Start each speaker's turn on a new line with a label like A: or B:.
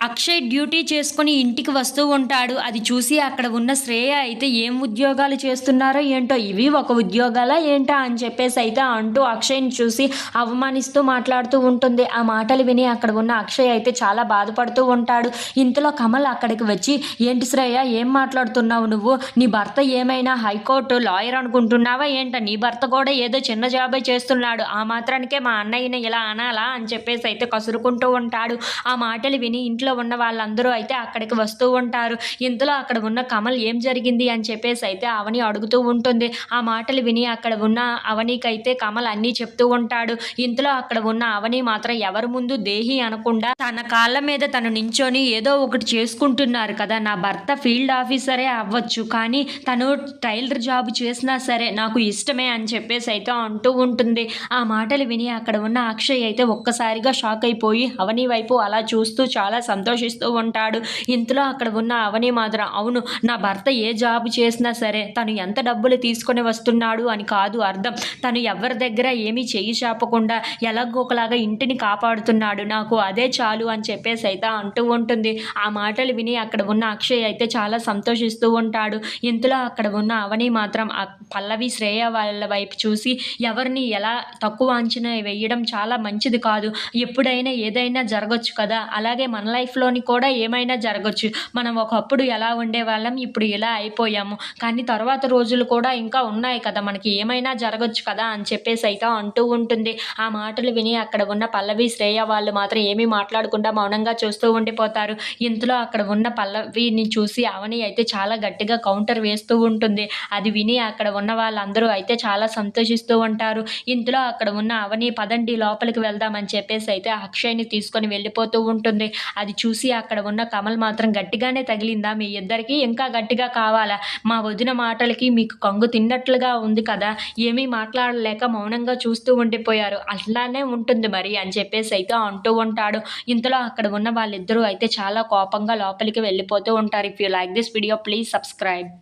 A: Akshay duty చేసుకుని ఇంటికి వస్తూ ఉంటాడు. అది చూసి అక్కడ ఉన్న శ్రేయ అయితే ఏం ఉద్యోగాలు చేస్తున్నారో ఏంటో ఇవి ఒక ఉద్యోగాలా ఏంటా అని చెప్పేసి అయితే అంటూ అక్షయ్ని చూసి అవమానిస్తూ మాట్లాడుతూ ఉంటుంది. ఆ మాటలు విని అక్కడ ఉన్న అక్షయ్ అయితే చాలా బాధపడుతూ ఉంటాడు. ఇంతలో కమల్ అక్కడికి వచ్చి ఏంటి శ్రేయ ఏం మాట్లాడుతున్నావు నువ్వు? నీ భర్త ఏమైనా హైకోర్టు లాయర్ అనుకుంటున్నావా ఏంట? నీ భర్త కూడా ఏదో చిన్న జాబే చేస్తున్నాడు. ఆ మాత్రానికే మా అన్నయ్యని ఇలా అనాలా? అని చెప్పేసి అయితే కసురుకుంటూ ఉంటాడు. ఆ మాటలు విని ఇంట్లో ఉన్న వాళ్ళందరూ అయితే అక్కడికి వస్తూ ఉంటారు. ఇంతలో అక్కడ ఉన్న కమల్ ఏం జరిగింది అని చెప్పేసి అయితే అవని అడుగుతూ ఉంటుంది. ఆ మాటలు విని అక్కడ ఉన్న అవనికైతే కమల్ అన్నీ చెప్తూ ఉంటాడు. ఇంతలో అక్కడ ఉన్న అవని మాత్రం ఎవరి ముందు దేహి అనకుండా తన కాళ్ళ మీద తను నించొని ఏదో ఒకటి చేసుకుంటున్నారు కదా. నా భర్త ఫీల్డ్ ఆఫీసరే అవ్వచ్చు కానీ తను టైలర్ జాబ్ చేసినా సరే నాకు ఇష్టమే అని చెప్పేసి అయితే అంటూ ఉంటుంది. ఆ మాటలు విని అక్కడ ఉన్న అక్షయ్ అయితే ఒక్కసారిగా షాక్ అయిపోయి అవని వైపు అలా చూస్తూ చాలా సంతోషిస్తూ ఉంటాడు. ఇంతలో అక్కడ ఉన్న అవని మాత్రం అవును నా భర్త ఏ జాబ్ చేసినా సరే తను ఎంత డబ్బులు తీసుకొని వస్తున్నాడు అని కాదు అర్థం. తను ఎవరి దగ్గర ఏమీ చేయి చాపకుండా ఎలాగోకలాగా ఇంటిని కాపాడుతున్నాడు. నాకు అదే చాలు అని చెప్పేసి అయితే అంటూ ఉంటుంది. ఆ మాటలు విని అక్కడ ఉన్న అక్షయ్ అయితే చాలా సంతోషిస్తూ ఉంటాడు. ఇంతలో అక్కడ ఉన్న అవని మాత్రం ఆ పల్లవి శ్రేయ వాళ్ళ వైపు చూసి ఎవరిని ఎలా తక్కువ అంచనా వేయడం చాలా మంచిది కాదు. ఎప్పుడైనా ఏదైనా జరగచ్చు కదా. అలాగే మన లైఫ్లోని కూడా ఏమైనా జరగచ్చు. మనం ఒకప్పుడు ఎలా ఉండేవాళ్ళం ఇప్పుడు ఇలా అయిపోయాము. కానీ తర్వాత రోజులు కూడా ఇంకా ఉన్నాయి కదా మనకి ఏమైనా జరగచ్చు కదా అని చెప్పేసి అయితే అంటూ ఉంటుంది. ఆ మాటలు విని అక్కడ ఉన్న పల్లవి శ్రేయ వాళ్ళు మాత్రం ఏమీ మాట్లాడకుండా మౌనంగా చూస్తూ ఉండిపోతారు. ఇంతలో అక్కడ ఉన్న పల్లవిని చూసి అవని అయితే చాలా గట్టిగా కౌంటర్ వేస్తూ ఉంటుంది. అది విని అక్కడ ఉన్న వాళ్ళందరూ అయితే చాలా సంతోషిస్తూ ఉంటారు. ఇంతలో అక్కడ ఉన్న అవని పదండి లోపలికి వెళ్దామని చెప్పేసి అయితే అక్షయ్ని తీసుకొని వెళ్ళిపోతూ ఉంటుంది. అది చూసి అక్కడ ఉన్న కమల్ మాత్రం గట్టిగానే తగిలిందా? మీ ఇద్దరికి ఇంకా గట్టిగా కావాలా? మా వదిన మాటలకి మీకు కంగు తిన్నట్లుగా ఉంది కదా? ఏమీ మాట్లాడలేక మౌనంగా చూస్తూ ఉండిపోయారు. అట్లానే ఉంటుంది మరి అని చెప్పేసి అయితే అంటూ ఉంటాడు. ఇంతలో అక్కడ ఉన్న వాళ్ళిద్దరూ అయితే చాలా కోపంగా లోపలికి వెళ్ళిపోతూ ఉంటారు. If you like this video please subscribe